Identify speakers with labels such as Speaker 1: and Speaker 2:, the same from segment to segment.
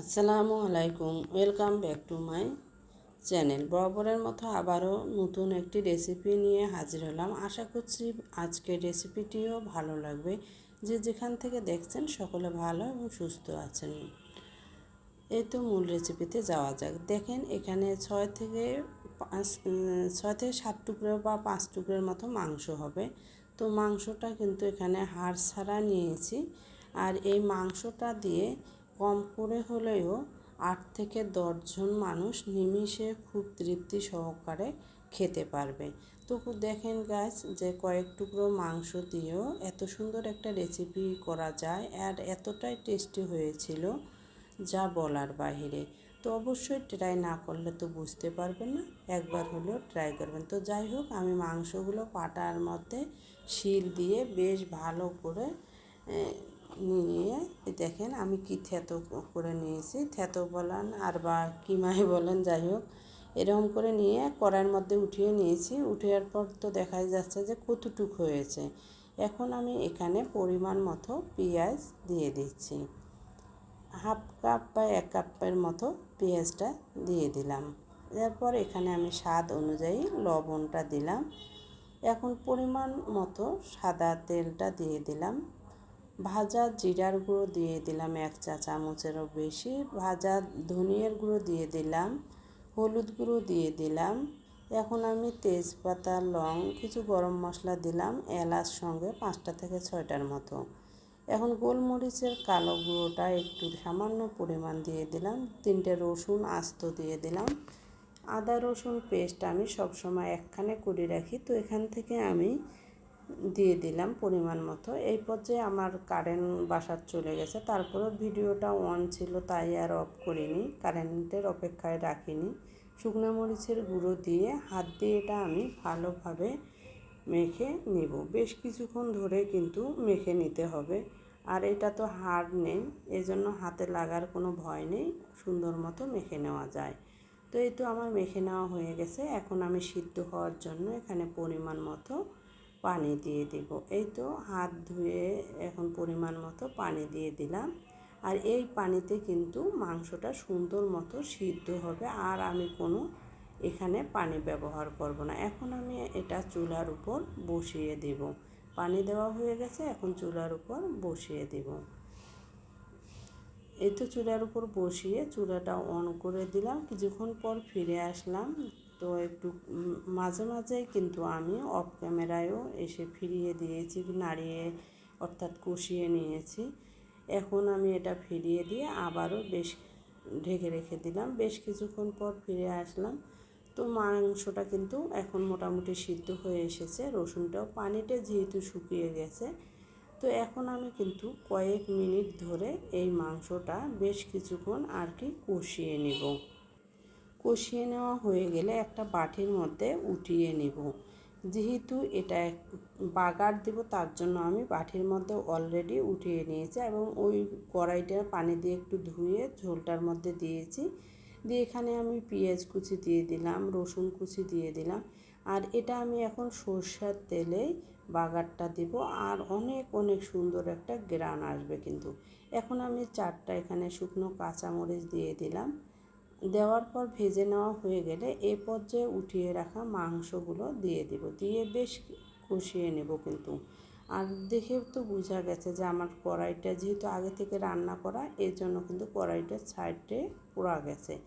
Speaker 1: আসসালামু আলাইকুম, welcome back to my channel. বরাবরের মতো আবারও নতুন একটি রেসিপি নিয়ে হাজির হলাম। আশা করছি আজকের রেসিপিটিও ভালো লাগবে। যে যেখান থেকে দেখছেন সকলে ভালো এবং সুস্থ আছেন। এই তো মূল রেসিপিতে যাওয়া যাক। দেখেন এখানে ছয় থেকে পাঁচ, ছয় থেকে সাত টুকরো বা পাঁচ টুকরোর মতো মাংস হবে। তো মাংসটা কিন্তু এখানে হাড় ছাড়া নিয়েছি। আর এই মাংসটা দিয়ে কম করে হলেও আট থেকে দশজন মানুষ নিমিষে খুব তৃপ্তি সহকারে খেতে পারবে। তো দেখেন গাছ যে কয়েক টুকরো মাংস দিয়েও এত সুন্দর একটা রেসিপি করা যায় আর এতটাই টেস্টি হয়েছিল যা বলার বাহিরে। তো অবশ্যই ট্রাই না করলে তো বুঝতে পারবেন না, একবার হলেও ট্রাই করবেন। তো যাই হোক, আমি মাংসগুলো পাটার মধ্যে শিল দিয়ে বেশ ভালো করে নিয়ে দেখেন আমি কি থেতো করে নিয়েছি। থেতো বলেন আর বা কিমাই বলেন, যাই হোক। এরকম করে নিয়ে কড়াইয়ের মধ্যে উঠিয়ে নিয়েছি। উঠিয়ার পর তো দেখাই যাচ্ছে যে কতটুক হয়েছে। এখন আমি এখানে পরিমাণ মতো পেঁয়াজ দিয়ে দিচ্ছি। হাফ কাপ বা এক কাপের মতো পেঁয়াজটা দিয়ে দিলাম। এরপর এখানে আমি স্বাদ অনুযায়ী লবণটা দিলাম। এখন পরিমাণ মতো সাদা তেলটা দিয়ে দিলাম। ভাজা জিরার গুঁড়ো দিয়ে দিলাম এক চা চামচেরও বেশি। ভাজা ধনিয়ার গুঁড়ো দিয়ে দিলাম, হলুদ গুঁড়ো দিয়ে দিলাম। এখন আমি তেজপাতা, লং, কিছু গরম মশলা দিলাম এলাচ সঙ্গে পাঁচটা থেকে ছয়টার মতো। এখন গোলমরিচের কালো গুঁড়োটা একটু সামান্য পরিমাণ দিয়ে দিলাম, তিনটে রসুন আস্ত দিয়ে দিলাম। আদা রসুন পেস্ট আমি সবসময় একখানে করে রাখি, তো এখান থেকে আমি দিয়ে দিলাম পরিমাণ মতো। এই পর্যায়ে আমার কারেন্ট বাসার চলে গেছে। তারপরেও ভিডিওটা অন ছিল, তাই আর অফ করিনি। কারেন্টের অপেক্ষায় রাখিনি। শুকনো মরিচের গুঁড়ো দিয়ে হাত দিয়ে এটা আমি ভালোভাবে মেখে নেব। বেশ কিছুক্ষণ ধরে কিন্তু মেখে নিতে হবে। আর এটা তো হাড় নেই, এজন্য হাতে লাগার কোনো ভয় নেই। সুন্দর মতো মেখে নেওয়া যায়। তো এই তো আমার মেখে নেওয়া হয়ে গেছে। এখন আমি সিদ্ধ হওয়ার জন্য এখানে পরিমাণ মতো পানি দিয়ে দিব। এই তো হাত ধুয়ে এখন পরিমাণ মতো পানি দিয়ে দিলাম। আর এই পানিতে কিন্তু মাংসটা সুন্দর মতো সিদ্ধ হবে। আর আমি কোনো এখানে পানি ব্যবহার করব না। এখন আমি এটা চুলার উপর বসিয়ে দেব। পানি দেওয়া হয়ে গেছে, এখন চুলার উপর বসিয়ে দেব। এই তো চুলার উপর বসিয়ে চুলাটা অন করে দিলাম। কিছুক্ষণ পর ফিরে আসলাম। তো একটু মাঝে মাঝে কিন্তু আমি অফ ক্যামেরায়ও এসে ফিরিয়ে দিয়েছি, নাড়িয়ে অর্থাৎ কষিয়ে নিয়েছি। এখন আমি এটা ফিরিয়ে দিয়ে আবারও বেশ ঢেকে রেখে দিলাম। বেশ কিছুক্ষণ পর ফিরে আসলাম। তো মাংসটা কিন্তু এখন মোটামুটি সিদ্ধ হয়ে এসেছে। রসুনটাও পানিটা যেহেতু শুকিয়ে গেছে। তো এখন আমি কিন্তু কয়েক মিনিট ধরে এই মাংসটা বেশ কিছুক্ষণ আর কি কষিয়ে নেব। কষিয়ে নেওয়া হয়ে গেলে একটা বাটির মধ্যে উঠিয়ে নেব। যেহেতু এটা বাগার দেব, তার জন্য আমি বাটির মধ্যে অলরেডি উঠিয়ে নিয়েছি এবং ওই কড়াইটা পানি দিয়ে একটু ধুয়ে ঝোলটার মধ্যে দিয়েছি। দিয়ে এখানে আমি পেঁয়াজ কুচি দিয়ে দিলাম, রসুন কুচি দিয়ে দিলাম। আর এটা আমি এখন সর্ষার তেলে বাগারটা দেব আর অনেক অনেক সুন্দর একটা গ্রান আসবে কিন্তু। এখন আমি চারটা এখানে শুকনো কাঁচামরিচ দিয়ে দিলাম। দেওয়ার পর ভেজে নেওয়া হয়ে গেলে এ পর্যায়ে উঠিয়ে রাখা মাংসগুলো দিয়ে দেব। দিয়ে বেশ কষিয়ে নেব কিন্তু। আর দেখে তো বোঝা গেছে যে আমার কড়াইটা যেহেতু আগে থেকে রান্না করা, এর জন্য কিন্তু কড়াইটার সাইডে পোড়া গেছে।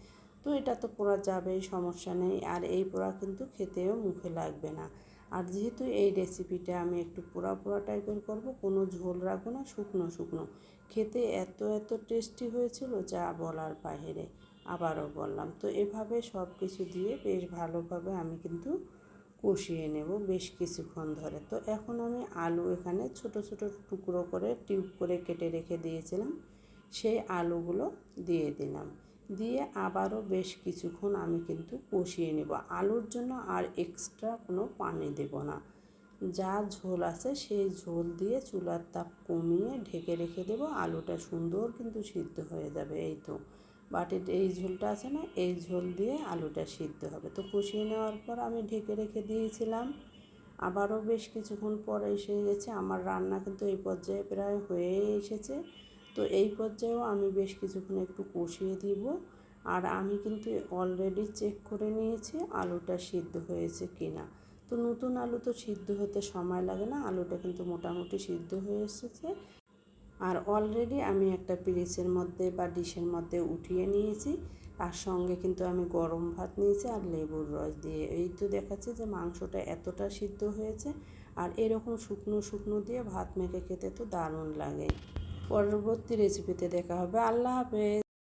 Speaker 1: তো এটা তো পোড়া যাবেই, সমস্যা নেই। আর এই পোড়া কিন্তু খেতেও মুখে লাগবে না। আর যেহেতু এই রেসিপিটা আমি একটু পোড়া পোড়া টাইপের করব, কোনো ঝোল রাখব না, শুকনো শুকনো। খেতে এত এত টেস্টি হয়েছিল যা বলার বাহিরে আবারও বললাম। তো এভাবে সব কিছু দিয়ে বেশ ভালোভাবে আমি কিন্তু কষিয়ে নেব বেশ কিছুক্ষণ ধরে। তো এখন আমি আলু এখানে ছোট ছোট টুকরো করে টিউব করে কেটে রেখে দিয়েছিলাম। সেই আলুগুলো দিয়ে দিলাম। দিয়ে আবারও বেশ কিছুক্ষণ আমি কিন্তু কষিয়ে নেব। আলুর জন্য আর এক্সট্রা কোনো পানি দেব না। যা ঝোল আছে সেই ঝোল দিয়ে চুলার তাপ কমিয়ে ঢেকে রেখে দেবো। আলুটা সুন্দর কিন্তু সিদ্ধ হয়ে যাবে, এই তো। বাটির এই ঝোলটা আছে না, এই ঝোল দিয়ে আলুটা সিদ্ধ হবে। তো কষিয়ে নেওয়ার পর আমি ঢেকে রেখে দিয়েছিলাম। আবারও বেশ কিছুক্ষণ পর এসে গেছে। আমার রান্না কিন্তু এই পর্যায়ে প্রায় হয়ে এসেছে। তো এই পর্যায়েও আমি বেশ কিছুক্ষণ একটু কষিয়ে দিব। আর আমি কিন্তু অলরেডি চেক করে নিয়েছি আলুটা সিদ্ধ হয়েছে কিনা। তো নতুন আলু তো সিদ্ধ হতে সময় লাগে না, আলুটা কিন্তু মোটামুটি সিদ্ধ হয়ে এসেছে। আর অলরেডি আমি একটা পিরিচের মধ্যে বা ডিশের মধ্যে উঠিয়ে নিয়েছি। তার সঙ্গে কিন্তু আমি গরম ভাত নিয়েছি আর লেবুর রস দিয়ে। এই তো দেখাচ্ছে যে মাংসটা এতটা সিদ্ধ হয়েছে আর এরকম শুকনো শুকনো দিয়ে ভাত মেখে খেতে তো দারুণ লাগে। পরবর্তী রেসিপিতে দেখা হবে। আল্লাহ হাফেজ।